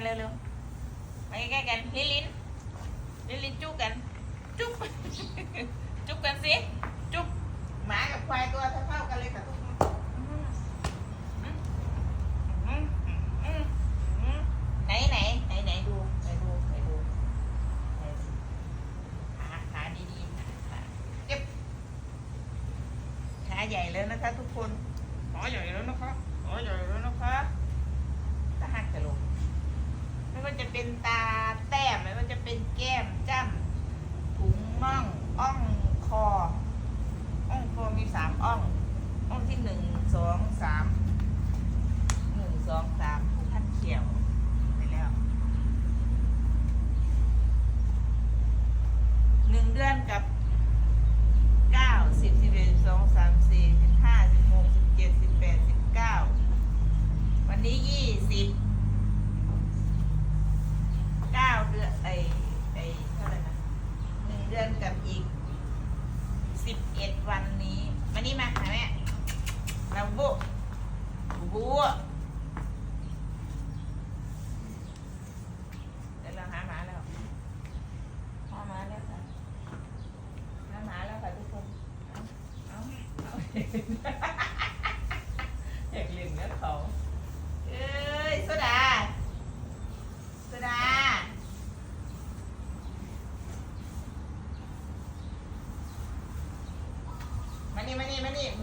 กันเร็วๆมาใกล้ๆกันลิลินลิลินจุ๊บกัน จุ๊บจุ๊บกันสิจุ๊บหมากับควายตัวเท่าๆกันเลยค่ะทุกคนอืมอืมอืมอืมไหนไหนไหนไหนดูไหนดูไหนดูไหนดูขาขาดีๆขาขาเจ็บขาใหญ่แล้วนะคะทุกคนขาใหญ่แล้วนะคะขาใหญ่แล้วนะคะตาหักจะลงไม่ว่า จะเป็นตาแต้มไม่ว่าจะเป็นแก้มจ้ำถุงน่องอ่องคออ่องคอมีสามอ่องอ่องที่หนึ่งสองสาม ng buo. Buo.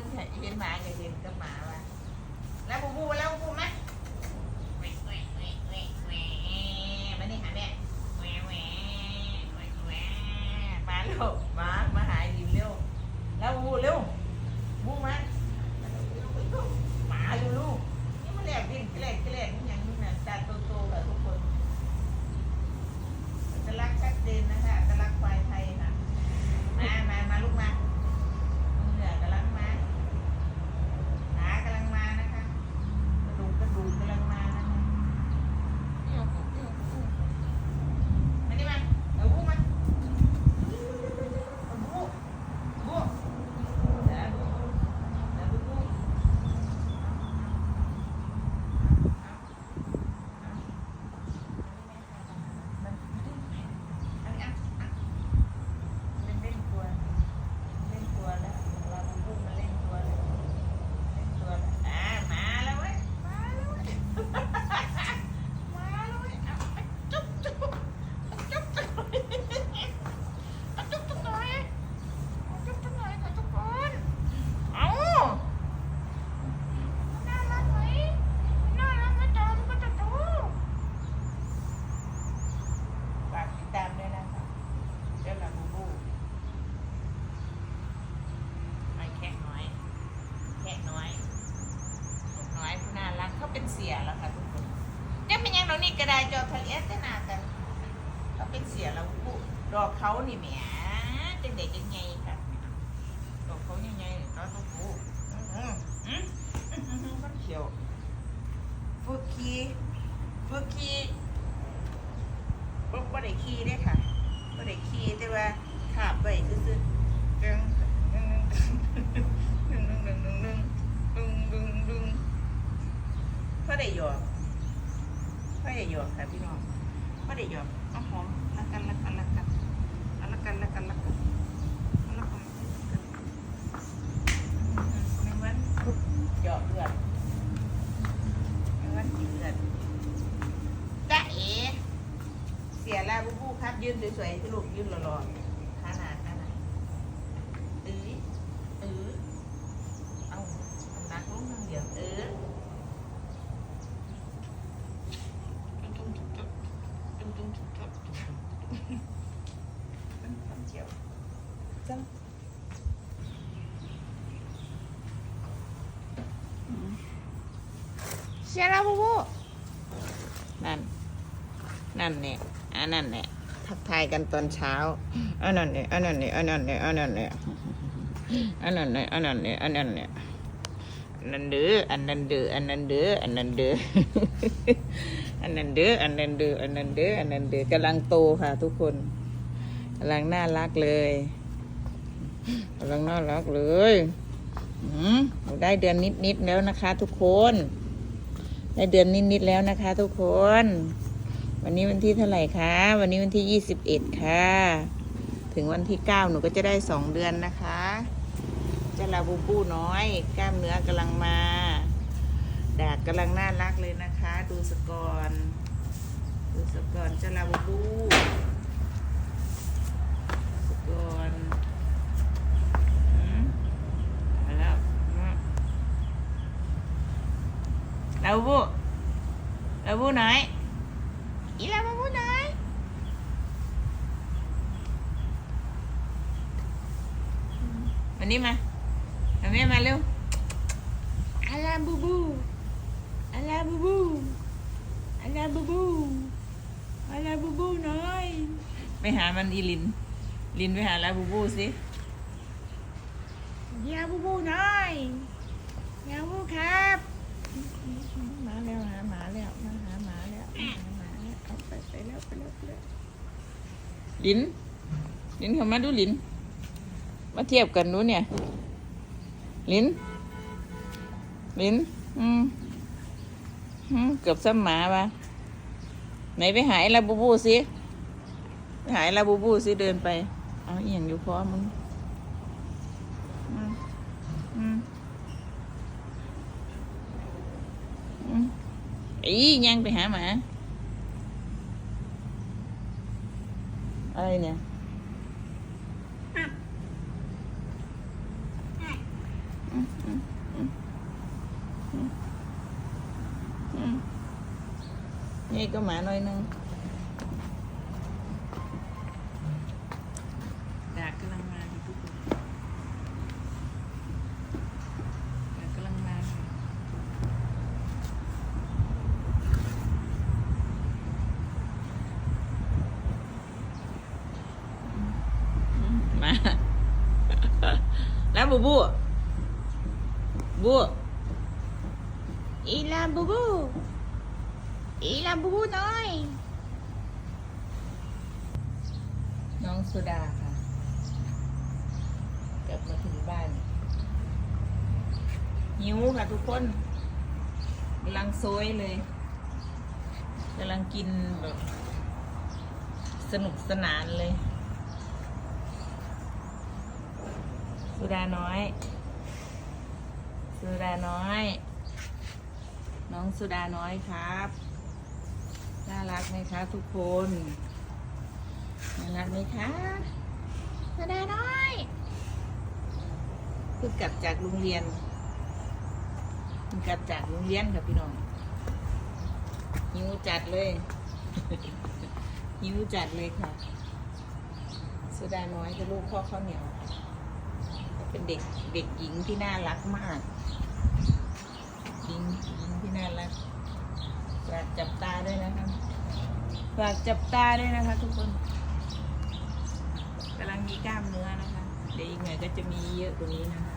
งเห็นหมาก็เห็นกับหมาว่ะแล้วบูบูแล้วบูบูไหมแหวแหวแหวแหวมานี่หาแม่แหวแหวแหววลาโลก ดอกเขานี่แหมจังเด็กยังไงค่ะดอกเขายังไงก็ต้องผู้ก็เขียวฟูคีฟูคีบ่บ่ได้ขี้เด้ค่ะบ่ได้ขี้แต่ว่าขาบไว้ซื่อๆจังดึงดึงดึงดึงดึงดึงดึงดึงพ่อได้หยอกพ่อได้หยอกค่ะพี่น้องพ่อได้หยอกเอาหอมรักกันรักกันรักกัน กันรักกันรักกันเอารักกันรักกันไม่วันหยกเลือดไม่วันกินเลือดจ้าเอ๋เสียแล้วบูบูครับ ยืนสวยๆที่ลูกยืนหล่อๆขานาขานาเออเออเอาเอานักลงทางเดียวเออ เชียร์แล้วบูบูนั่น นั่นเนี่ยอันนั่นเนี่ยทักทายกันตอนเช้าอันนั้นเนี่ยอันนั้นเนี่ยอันนั้นเนี่ยอันนั้นเนี่ยอันนั้นเนี่ยอันนั้นเนี่ยอันนั้นเนี่ยอันนั้นเด้ออันนันเด้ออันนันเด้ออันนันเด้ออันนันเด้ออันนันเด้ออันนันเด้ออันนันเด้อกำลังโตค่ะ ทุกคนกำลังน่ารักเลยกำลังน่ารักเลย อืมได้เดือนนิดๆแล้วนะคะ ทุกคน ได้เดือนนิดๆแล้วนะคะ ทุกคน วันนี้วันที่เท่าไหร่คะ วันนี้วันที่ยี่สิบเอ็ดค่ะ ถึงวันที่เก้าหนูก็จะได้สองเดือนนะคะเจะลาบูบูน้อย กล้ามเนื้อกำลังมาดากกำลังน่ารักเลยนะคะ ดูสกอนดูสกอนเจะลาบูบูสกอนอืมมาแล้วมา ลาบูบูลาบูบูน้อยอีลาบูบูน้อยวันนี้มาเอาแม่มาเร็วอาลาบูบูอาลาบูบูอาลาบูบูอาลาบูบูน้อย ไปหามันอีลิน ลินไปหาลาบูบูสิยาบูบูน้อยยาบูบูครับ แล้วไปแล้วไปแล้วลินลินเข้ามาดูลินมาเทียบกันนู้นเนี่ย ลิ้น ลิ้น อืมอืมเกือบซ้ำหมาปะไหนไปหายลาบูบูสิไปหายลาบูบูสิเดินไป เอาอหย่างอยู่พร้อมึงอืมอืมอืมอียังไปหาหมา Aynen. Nghe cơ mã nói nâng บูบู บูอีลาบูบู อีลาบูบูน้อย น้องสุดาค่ะ กลับมาถึงบ้าน หิวค่ะทุกคนกำลังโซยเลยกำลังกินแบบสนุกสนานเลย สุดาน้อย สุดาน้อย น้องสุดาน้อยครับ น่ารักไหมคะทุกคน น่ารักไหมคะ สุดาน้อยเพิ่งกลับจากโรงเรียนเพิ่งกลับจากโรงเรียนค่ะพี่น้องหิวจัดเลยหิวจัดเลยค่ะ สุดาน้อยคือลูกพ่อข้าวเหนียว เป็นเด็กเด็กหญิงที่น่ารักมากหญิงหญิงที่น่ารักฝากจับตาด้วยนะคะฝากจับตาด้วยนะคะ ทุกคนกำลังมีกล้ามเนื้อนะคะเดี๋ยวอีกหน่อยก็จะมีเยอะกว่านี้นะคะ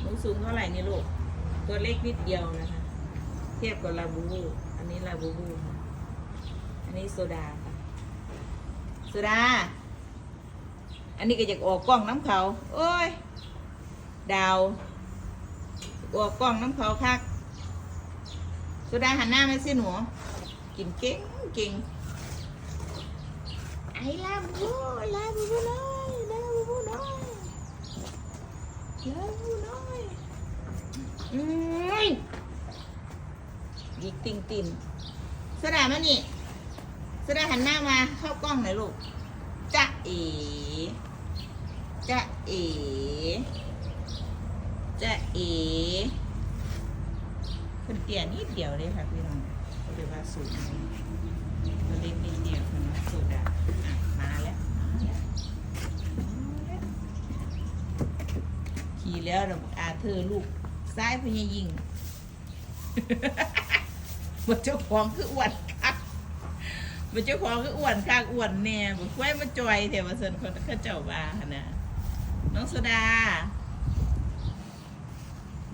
หนูสูงเท่าไหร่นี่ลูกตัวเล็กนิดเดียวนะคะ เทียบกับลาบูบูอันนี้ลาบูบูค่ะอันนี้โซดาค่ะโซดา อันนี้ก็อยากออกกล้องน้ำเขา โอ้ย ดาว ออกกล้องน้ำเขาคักสุดาหันหน้ามาสิหนูกินเก่งเก่งไอ้ลาบูลาบูน้อยลาบูน้อยลาบูน้อยอืมยิกติงตินสุดามานี่สุดาหันหน้ามาเข้ากล้องหน่อยลูกจะ เอ๋จะเอ๋จะเอ๋คนเตี้ยนิดเดียวเลยค่ะพี่น้องเขาเรียกว่าสูตรตัวเล็กนิดเดียวคนะสูตรอะมาแล้วมาแล้วมาแล้วขี่แล้วเราอาเธอลูกซ้ายพญายิงว่าเจ้าของคืออ้วนคัก มันเจ้าของคืออ้วนข้างอ้วนแน่บอกไว้มาจอยเถอะมาเซินคนเข้าเจ้าบ้าหั่นนะน้องสุดา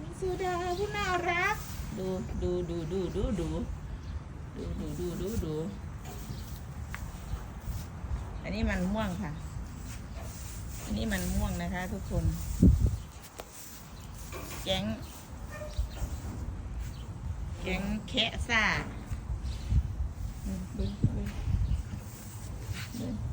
น้องสุดาผู้น่ารัก ดูดูดูดูดูดูดูดูดูดูดูอันนี้มันม่วงค่ะ อันนี้มันม่วงนะคะทุกคน แก๊ง แก๊งแคะซ่า Doon, doon. Doon.